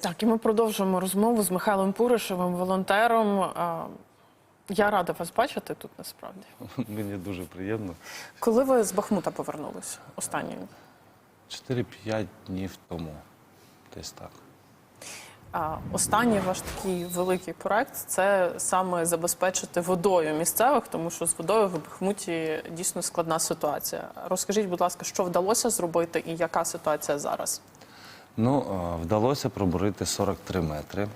Так, і ми продовжуємо розмову з Михайлом Пуришевим, волонтером. Я рада вас бачити тут насправді. Мені дуже приємно. Коли ви з Бахмута повернулися останньою? 4-5 днів тому. Десь так. А останній ваш такий великий проект це саме забезпечити водою місцевих, тому що з водою в Бахмуті дійсно складна ситуація. Розкажіть, будь ласка, що вдалося зробити і яка ситуація зараз? Ну, е, вдалося пробурити 43 метри.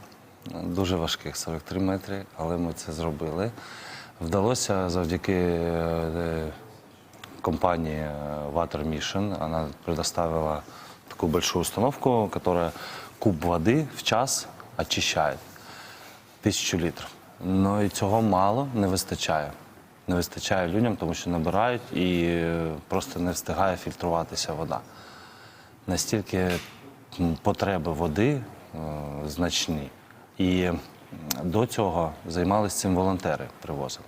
Дуже важких 43 метри, але ми це зробили. Вдалося завдяки е, компании э, Water Mission. Она предоставила такую большую установку, которая куб воды в час очищает. Тисячу літрів. Ну і цього мало не вистачає. Не вистачає людям, тому що набирають і е, просто не встигає фільтруватися вода. Настільки потреби води е, значні. І до цього займалися цим волонтери, привозили.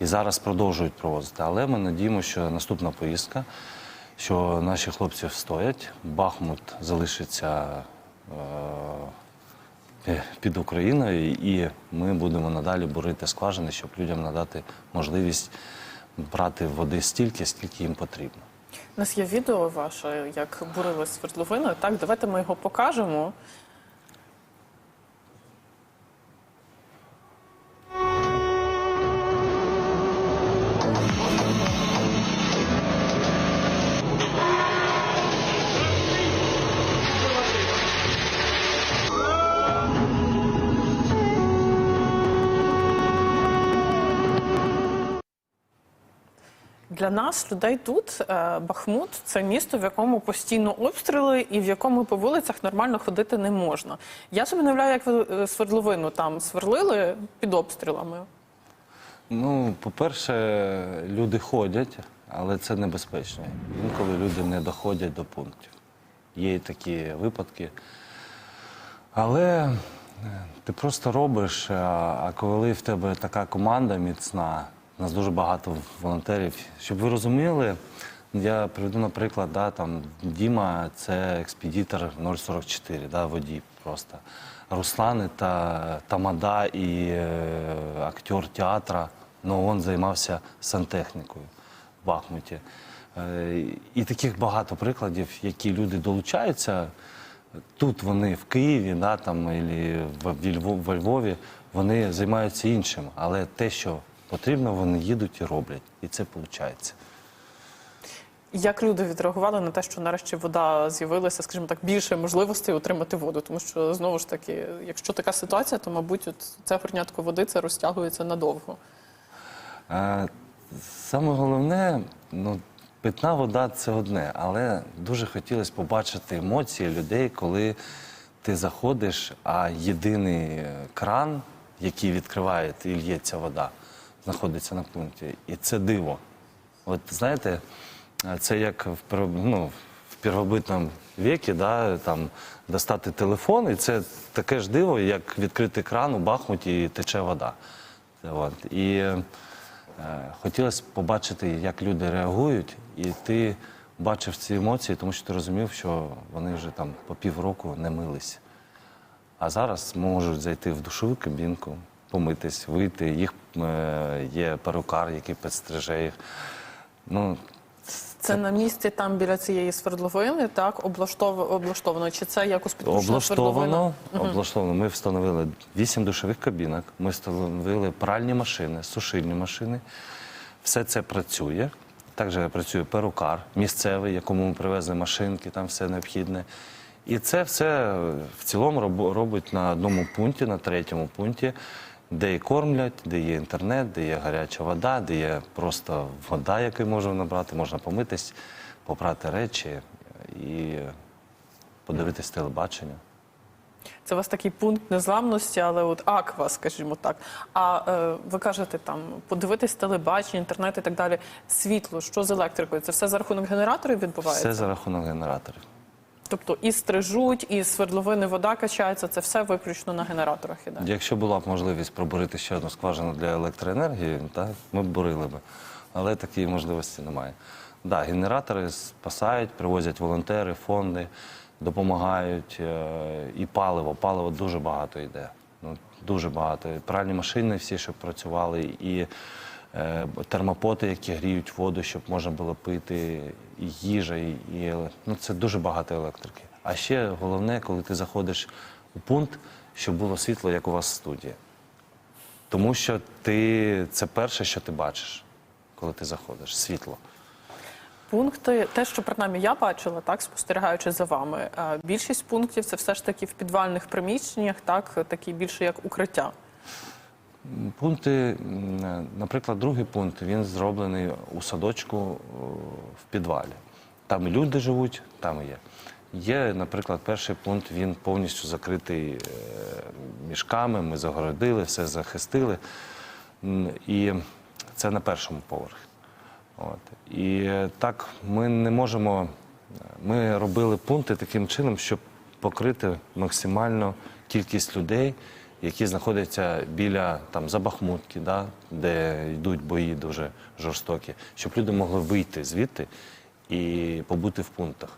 І зараз продовжують привозити. Але ми надіємося, що наступна поїздка, що наші хлопці встоять, Бахмут залишиться е, під Україною, і ми будемо надалі бурити скважини, щоб людям надати можливість брати води стільки, скільки їм потрібно. У нас є відео ваше, як бурили свердловиною. Так, давайте ми його покажемо. Для нас, людей тут, е, Бахмут це місто, в якому постійно обстріли і в якому по вулицях нормально ходити не можна. Я собі не уявляю, як ви е, свердловину там сверлили під обстрілами. Ну, по-перше, люди ходять, але це небезпечно. Інколи люди не доходять до пунктів. Є і такі випадки. Але е, ти просто робиш, а а коли в тебе така команда міцна, у нас дуже багато волонтерів. Щоб ви розуміли, я приведу, наприклад, да, там, Діма це експедітор 044, да, водій просто. Руслан та Тамада і е, актер театра, ну він займався сантехнікою в Бахмуті. Е, і таких багато прикладів, які люди долучаються. Тут вони в Києві, да, там, або в Львов- во Львові, вони займаються іншим. Але те, що потрібно, вони їдуть і роблять. І це виходить. Як люди відреагували на те, що нарешті вода з'явилася, скажімо так, більше можливостей отримати воду? Тому що знову ж таки, якщо така ситуація, то мабуть, от це горнятко води це розтягується надовго. Е, Саме головне, ну, питна вода це одне, але дуже хотілося побачити емоції людей, коли ти заходиш, а єдиний кран, який відкриває і лється вода, знаходиться на пункті. І це диво. От знаєте, це як в, ну, в первобитному віці, да, там, достати телефон, і це таке ж диво, як відкрити кран у Бахмуті і тече вода. От. І е, хотілося побачити, як люди реагують, і ти бачив ці емоції, тому що ти розумів, що вони вже там по півроку не мились. А зараз можуть зайти в душову кабінку, помитись, вийти. Їх е, є перукар, який підстриже їх. Ну, Це на місці там біля цієї свердловини, так облаштов... облаштовано. Чи це якось підключена? Облаштовано, облаштовано. Ми встановили вісім душових кабінок, ми встановили пральні машини, сушильні машини. Все це працює. Також працює перукар місцевий, якому ми привезли машинки, там все необхідне. І це все в цілому робить на одному пункті, на третьому пункті, де і кормлять, де є інтернет, де є гаряча вода, де є просто вода, яку можна набрати, можна помитись, попрати речі і подивитись телебачення. Це у вас такий пункт незламності, але от аква, скажімо так. А е, ви кажете там подивитись телебачення, інтернет і так далі. Світло, що з електрикою? Це все за рахунок генераторів відбувається? Все за рахунок генераторів. Тобто і стрижуть, і з свердловини вода качається. Це все виключно на генераторах іде. Якщо була б можливість пробурити ще одну скважину для електроенергії, так, ми б бурили б. Але такої можливості немає. Да, генератори спасають, привозять волонтери, фонди, допомагають. е, І паливо. Паливо дуже багато йде. Ну, дуже багато. Пральні машини всі, щоб працювали, і термопоти, які гріють воду, щоб можна було пити, і їжа, і, і ну, це дуже багато електрики. А ще головне, коли ти заходиш у пункт, щоб було світло, як у вас в студії. Тому що ти це перше, що ти бачиш, коли ти заходиш світло. Пункти, те, що принаймні я бачила, так спостерігаючи за вами, е, більшість пунктів це все ж таки в підвальних приміщеннях, так такі більше як укриття. Пункти, наприклад, другий пункт він зроблений у садочку в підвалі. Там і люди живуть, там і є. Є, наприклад, перший пункт, він повністю закритий е, мішками, ми загородили, все захистили. І це на першому поверхі. От. І е, так ми не можемо. Ми робили пункти таким чином, щоб покрити максимально кількість людей, які знаходяться біля там Забахмутки, да, де йдуть бої дуже жорстокі, щоб люди могли вийти звідти і побути в пунктах.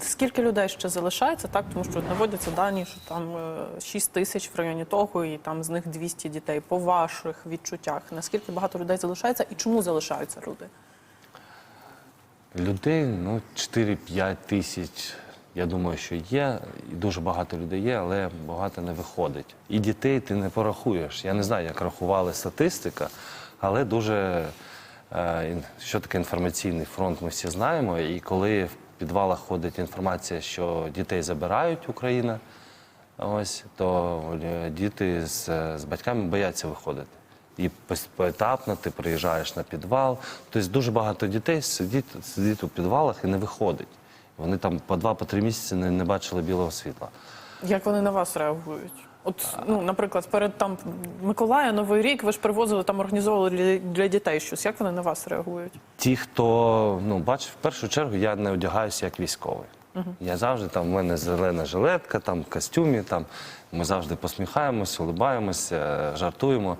Скільки людей ще залишається, так тому що наводяться дані, що там е, 6 тисяч в районі того, і там з них 200 дітей. По ваших відчуттях, наскільки багато людей залишається і чому залишаються люди? Людей ну 4-5 тисяч. Я думаю, що є, і дуже багато людей є, але багато не виходить. І дітей ти не порахуєш. Я не знаю, як рахували статистика, але дуже е, що таке інформаційний фронт, ми всі знаємо. І коли в підвалах ходить інформація, що дітей забирають Україна, ось то е, діти з, з батьками бояться виходити. І поетапно ти приїжджаєш на підвал. Тобто дуже багато дітей сидить, сидить у підвалах і не виходить. Вони там по два, по три місяці не, не бачили білого світла. Як вони на вас реагують? От, ну, наприклад, перед там Миколая, Новий рік, ви ж привозили там, організовували для, для дітей щось. Як вони на вас реагують? Ті, хто ну бач, в першу чергу я не одягаюся як військовий. Я завжди там в мене зелена жилетка, там в костюмі. Там ми завжди посміхаємося, улибаємося, жартуємо.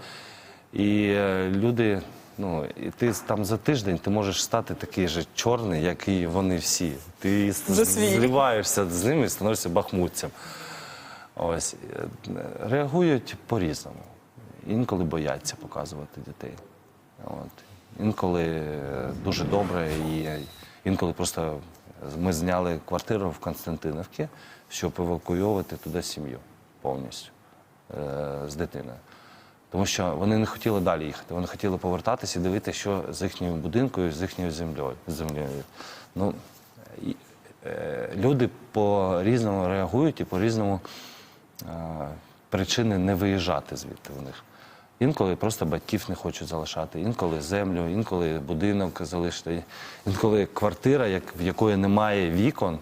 І е, люди, ну і ти там за тиждень ти можеш стати такий же чорний, як і вони всі. Ти зливаєшся з ними і становишся бахмутцем. Ось е, реагують по-різному. Інколи бояться показувати дітей. От. Інколи е, дуже добре, і інколи просто ми зняли квартиру в Константиновці, щоб евакуювати туди сім'ю повністю е, з дитиною. Тому що вони не хотіли далі їхати, вони хотіли повертатися і дивитися, що з їхньою будинкою, з їхньою землею. землею. Ну, і, е, люди по-різному реагують і по-різному е, причини не виїжджати звідти в них. Інколи просто батьків не хочуть залишати, інколи землю, інколи будинок залишити, інколи квартира, як, в якої немає вікон,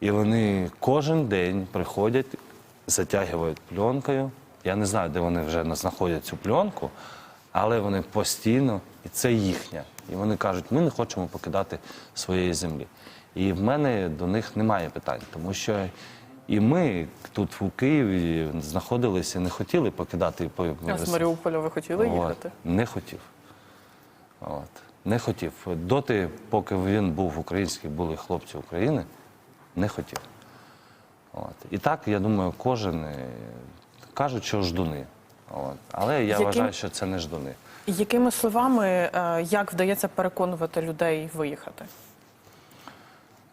і вони кожен день приходять, затягують пленкою. Я не знаю, де вони вже знаходять цю пленку, але вони постійно, і це їхня. І вони кажуть, ми не хочемо покидати своєї землі. І в мене до них немає питань, тому що і ми тут у Києві знаходилися, не хотіли покидати по А з Маріуполя ви хотіли От. їхати? Не хотів. От. Не хотів. Доти, поки він був український, були хлопці України, не хотів. От. І так, я думаю, кожен е, кажуть, що ждуни. От. Але я Яким- вважаю, що це не ждуни. Якими словами, е, як вдається переконувати людей виїхати?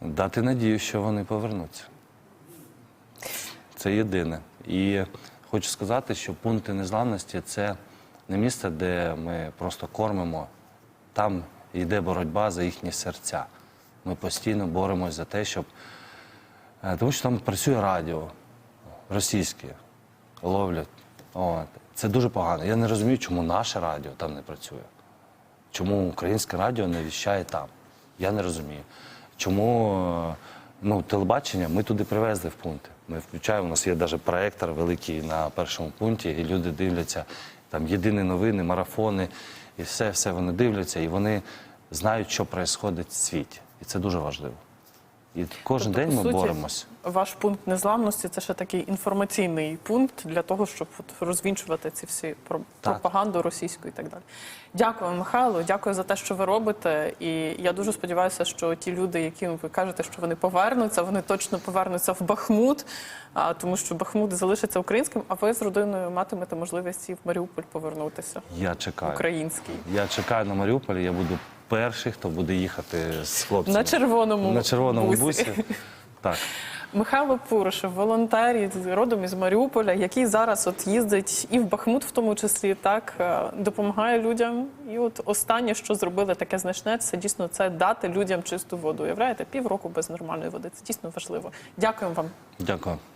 Дати надію, що вони повернуться. Це єдине. І хочу сказати, що пункти незламності це не місце, де ми просто кормимо. Там йде боротьба за їхні серця. Ми постійно боремось за те, щоб. е, Тому що там працює радіо російське, ловлять. От. Це дуже погано. Я не розумію, чому наше радіо там не працює. Чому українське радіо не віщає там? Я не розумію. Чому е, ну, телебачення ми туди привезли в пункти. Ми включаємо, у нас є навіть проектор великий на першому пункті, і люди дивляться там єдині новини, марафони, і все, все вони дивляться, і вони знають, що відбувається в світі. І це дуже важливо. І кожен Тобто, день ми суті, боремось. Ваш пункт незламності це ще такий інформаційний пункт для того, щоб розвінчувати ці всі пропаганду російську і так далі. Дякую, Михайло. Дякую за те, що ви робите. І я дуже сподіваюся, що ті люди, яким ви кажете, що вони повернуться, вони точно повернуться в Бахмут, тому що Бахмут залишиться українським, а ви з родиною матимете можливість і в Маріуполь повернутися. Я чекаю. Український. Я чекаю на Маріуполі, я буду перший, хто буде їхати з хлопцями. На червоному На червоному бусі. бусі. Так. Михайло Пуришев, волонтер родом із Маріуполя, який зараз от їздить і в Бахмут, в тому числі, так е, допомагає людям. І от останнє, що зробили таке значне, це дійсно це дати людям чисту воду. Уявляєте, півроку без нормальної води. Це дійсно важливо. Дякуємо вам. Дякую.